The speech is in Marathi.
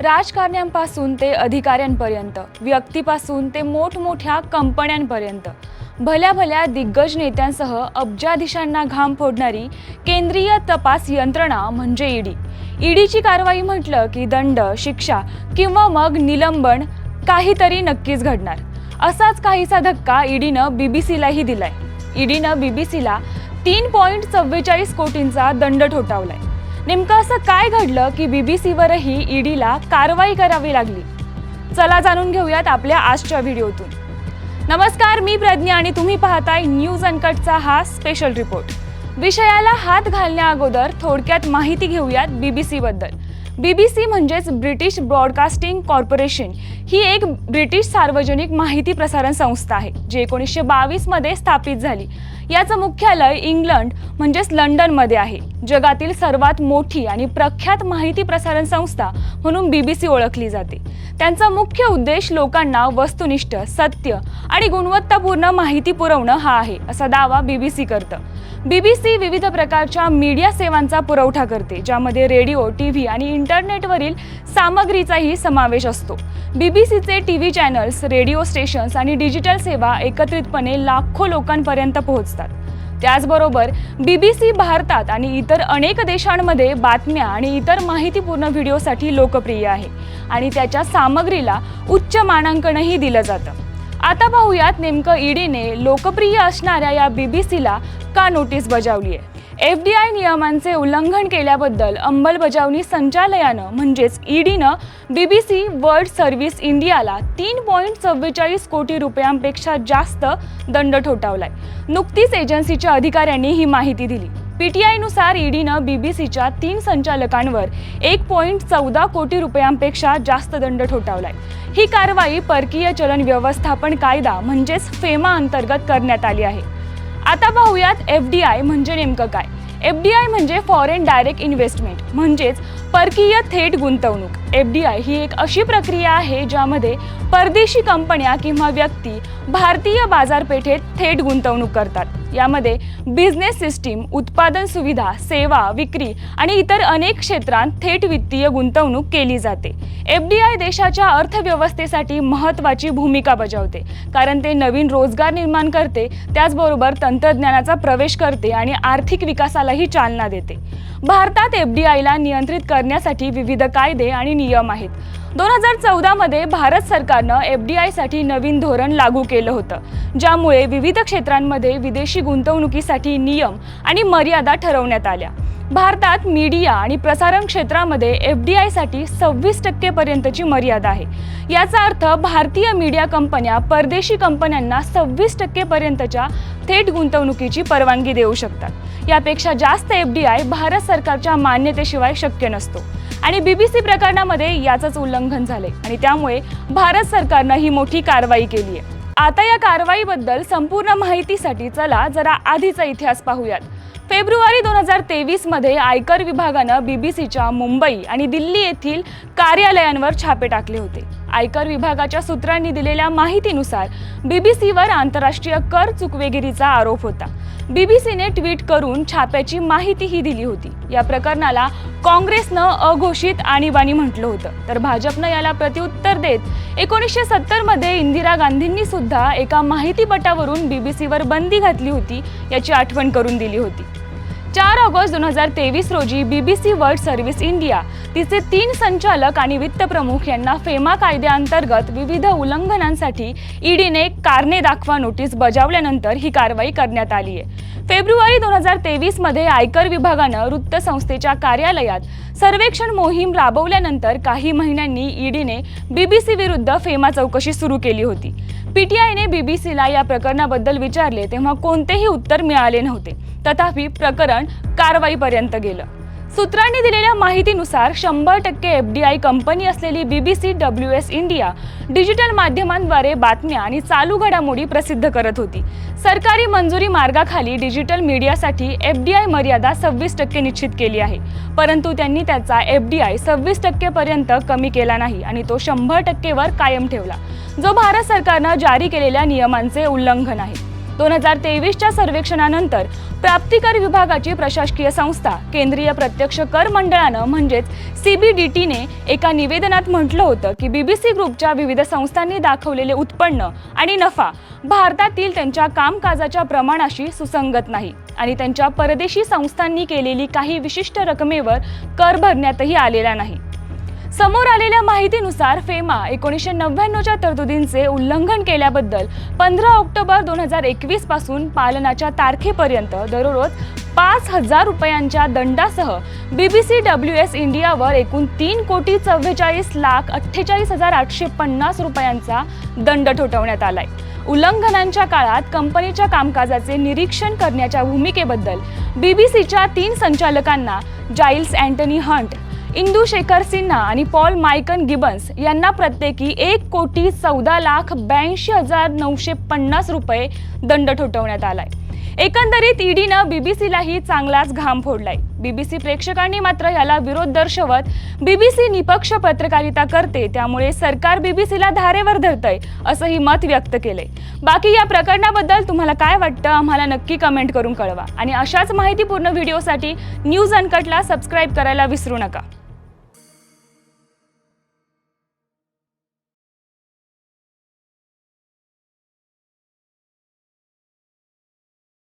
राजकारण्यांपासून ते अधिकाऱ्यांपर्यंत व्यक्तीपासून ते मोठमोठ्या कंपन्यांपर्यंत. भल्या भल्या दिग्गज नेत्यांसह अब्जाधीशांना घाम फोडणारी केंद्रीय तपास यंत्रणा म्हणजे ईडी. ईडीची कारवाई म्हटलं की दंड शिक्षा किंवा मग निलंबन काहीतरी नक्कीच घडणार. असाच काहीसा धक्का ईडीनं बीबीसीलाही दिलाय. ईडीनं बीबीसीला तीन पॉईंट चव्वेचाळीस कोटींचा दंड ठोठावलाय. नेमकं असं काय घडलं की बीबीसीवरही ईडीला कारवाई करावी लागली? चला जाणून घेऊयात आपल्या आजच्या व्हिडिओतून. नमस्कार मी प्रज्ञा आणि तुम्ही पाहताय न्यूज अनकटचा हा स्पेशल रिपोर्ट विषयाला हात घालण्या अगोदर थोडक्यात माहिती घेऊयात बीबीसीबद्दल बद्दल. बीबीसी म्हणजेच ब्रिटिश ब्रॉडकास्टिंग कॉर्पोरेशन ही एक ब्रिटिश सार्वजनिक माहिती प्रसारण संस्था आहे जी एकोणीसशे बावीसमध्ये स्थापित झाली. याचं मुख्यालय इंग्लंड म्हणजेच लंडनमध्ये आहे. जगातील सर्वात मोठी आणि प्रख्यात माहिती प्रसारण संस्था म्हणून बीबीसी ओळखली जाते. त्यांचा मुख्य उद्देश लोकांना वस्तुनिष्ठ सत्य आणि गुणवत्तापूर्ण माहिती पुरवणं हा आहे असा दावा बीबीसी करतं. बीबीसी विविध प्रकारच्या मीडिया सेवांचा पुरवठा करते ज्यामध्ये रेडिओ टी व्ही आणि इंटरनेटवरील सामग्रीचाही समावेश असतो. बीबीसीचे T V channels radio stations आणि डिजिटल सेवा एकत्रितपणे लाखो लोकांपर्यंत पोहोचतात. त्याचबरोबर बीबीसी भारतात आणि इतर अनेक देशांमध्ये बातम्या आणि इतर माहितीपूर्ण व्हिडिओसाठी लोकप्रिय आहे आणि त्याच्या सामग्रीला उच्च मानांकनही दिलं जातं. आता पाहूयात नेमकं ईडीने लोकप्रिय असणाऱ्या या बीबीसीला का नोटीस बजावली आहे एफ डी आय नियमांचे उल्लंघन केल्याबद्दल अंमलबजावणी संचालयानं म्हणजेच ईडीनं B B C world service इंडियाला तीन पॉईंट चव्वेचाळीस कोटी रुपयांपेक्षा जास्त दंड ठोठावलाय. नुकतीच एजन्सीच्या अधिकाऱ्यांनी ही माहिती दिली. पीटीआयनुसार ईडीनं बी बी सीच्या तीन संचालकांवर एक पॉईंट चौदा कोटी रुपयांपेक्षा जास्त दंड ठोठावलाय. ही कारवाई परकीय चलन व्यवस्थापन कायदा म्हणजेच फेमा अंतर्गत करण्यात आली आहे. आता पाहूयात एफ डी आय म्हणजे नेमकं काय? एफ डी आय म्हणजे फॉरेन डायरेक्ट इन्व्हेस्टमेंट म्हणजेच परकीय थेट गुंतवणूक. एफ डी आय ही एक अशी प्रक्रिया आहे ज्यामध्ये परदेशी कंपन्या किंवा व्यक्ती भारतीय बाजारपेठेत थेट गुंतवणूक करतात. यामध्ये बिझनेस सिस्टीम उत्पादन सुविधा सेवा विक्री आणि इतर अनेक क्षेत्रांत थेट वित्तीय गुंतवणूक केली जाते. एफ डी आय देशाच्या अर्थव्यवस्थेसाठी महत्त्वाची भूमिका बजावते कारण ते नवीन रोजगार निर्माण करते त्याचबरोबर तंत्रज्ञानाचा प्रवेश करते आणि आर्थिक विकासालाही चालना देते. भारतात एफ डी आयला नियंत्रित करण्यासाठी विविध कायदे आणि नियम आहेत. दोन हजार चौदामध्ये भारत सरकारनं एफ डी आयसाठी नवीन धोरण लागू केलं होतं. ज्यामुळे विविध क्षेत्रांमध्ये विदेशी गुंतवणुकीसाठी नियम आणि मर्यादा ठरवण्यात आल्या. भारतात मीडिया आणि प्रसारण क्षेत्रामध्ये एफ डी आयसाठी सव्वीस टक्केपर्यंतची मर्यादा आहे. याचा अर्थ भारतीय मीडिया कंपन्या परदेशी कंपन्यांना सव्वीस टक्केपर्यंतच्या थेट गुंतवणुकीची परवानगी देऊ शकतात. यापेक्षा जास्त एफ डी आय भारत सरकारच्या मान्यतेशिवाय शक्य नसतो. आणि बीबीसी प्रकरणामध्ये याचंच उल्लंघन झाले आणि त्यामुळे भारत सरकारनं ही मोठी कारवाई केली आहे. आता या कारवाईबद्दल संपूर्ण माहितीसाठी चला जरा आधीचा इतिहास पाहूयात. फेब्रुवारी दोन हजार तेवीसमध्ये आयकर विभागानं बीबीसीच्या मुंबई आणि दिल्ली येथील कार्यालयांवर छापे टाकले होते. आयकर विभागाच्या सूत्रांनी दिलेल्या माहितीनुसार बीबीसीवर आंतरराष्ट्रीय कर चुकवेगिरीचा आरोप होता. बीबीसीने ट्विट करून छाप्याची माहितीही दिली होती. या प्रकरणाला काँग्रेसनं अघोषित आणीबाणी म्हटलं होतं. तर भाजपनं याला प्रत्युत्तर देत एकोणीसशे सत्तरमध्ये इंदिरा गांधींनी सुद्धा एका माहितीपटावरून बीबीसीवर बंदी घातली होती याची आठवण करून दिली होती. चार ऑगस्ट दोन हजार तेवीस रोजी बीबीसी वर्ल्ड सर्व्हिस इंडिया तिचे तीन संचालक आणि वित्त प्रमुख यांना फेमा कायद्याअंतर्गत विविध उल्लंघनांसाठी ईडीने कारणे दाखवा नोटीस बजावल्यानंतर ही कारवाई करण्यात आली आहे. फेब्रुवारी दोन हजार तेवीसमध्ये आयकर विभागानं वृत्तसंस्थेच्या कार्यालयात सर्वेक्षण मोहीम राबवल्यानंतर काही महिन्यांनी ईडीने बीबीसी विरुद्ध फेमा चौकशी सुरू केली होती. पीटीआयने बीबीसीला या प्रकरणाबद्दल विचारले तेव्हा कोणतेही उत्तर मिळाले नव्हते. तथापि प्रकरण कारवाईपर्यंत गेलं. सूत्रांनी दिलेल्या माहितीनुसार शंभर टक्के एफ डी आय कंपनी असलेली BBC W S India digital माध्यमांद्वारे बातम्या आणि चालू घडामोडी प्रसिद्ध करत होती. सरकारी मंजुरी मार्गाखाली डिजिटल मीडियासाठी एफ डी आय मर्यादा सव्वीस टक्के निश्चित केली आहे. परंतु त्यांनी त्याचा एफ डी आय सव्वीस टक्केपर्यंत कमी केला नाही आणि तो शंभर टक्केवर कायम ठेवला. जो भारत सरकारनं जारी केलेल्या नियमांचे उल्लंघन आहे. दोन हजार तेवीसच्या सर्वेक्षणानंतर प्राप्तिकर विभागाची प्रशासकीय संस्था केंद्रीय प्रत्यक्ष कर मंडळानं म्हणजेच सीबीडीटीने एका निवेदनात म्हटलं होतं की बीबीसी ग्रुपच्या विविध संस्थांनी दाखवलेले उत्पन्न आणि नफा भारतातील त्यांच्या कामकाजाच्या प्रमाणाशी सुसंगत नाही आणि त्यांच्या परदेशी संस्थांनी केलेली काही विशिष्ट रकमेवर कर भरण्यातही आलेला नाही. समोर आलेल्या माहितीनुसार फेमा एकोणीसशे नव्याण्णवच्या तरतुदींचे उल्लंघन केल्याबद्दल पंधरा ऑक्टोबर दोन हजार एकवीसपासून पालनाच्या तारखेपर्यंत दररोज पाच हजार रुपयांच्या दंडासह बीबीसी डब्ल्यू एस इंडियावर एकूण तीन कोटी चव्वेचाळीस लाख अठ्ठेचाळीस हजार आठशे पन्नास रुपयांचा दंड ठोठवण्यात आलाय. उल्लंघनांच्या काळात कंपनीच्या कामकाजाचे निरीक्षण करण्याच्या भूमिकेबद्दल बीबीसीच्या तीन संचालकांना Giles Antony Hunt Indu Shekhar Sinha आणि पॉल मायकन गिबन्स यांना प्रत्येकी एक कोटी चौदा लाख ब्याऐंशी हजार नऊशे पन्नास रुपये दंड ठोठवण्यात आलाय. एकंदरीत ईडीनं बीबीसीलाही चांगलाच घाम फोडलाय. बीबीसी प्रेक्षकांनी मात्र याला विरोध दर्शवत बीबीसी निपक्ष पत्रकारिता करते त्यामुळे सरकार बीबीसीला धारेवर धरतंय असंही मत व्यक्त केलंय. बाकी या प्रकरणाबद्दल तुम्हाला काय वाटतं आम्हाला नक्की कमेंट करून कळवा. आणि अशाच माहितीपूर्ण व्हिडिओसाठी न्यूज अनकटला सबस्क्राईब करायला विसरू नका.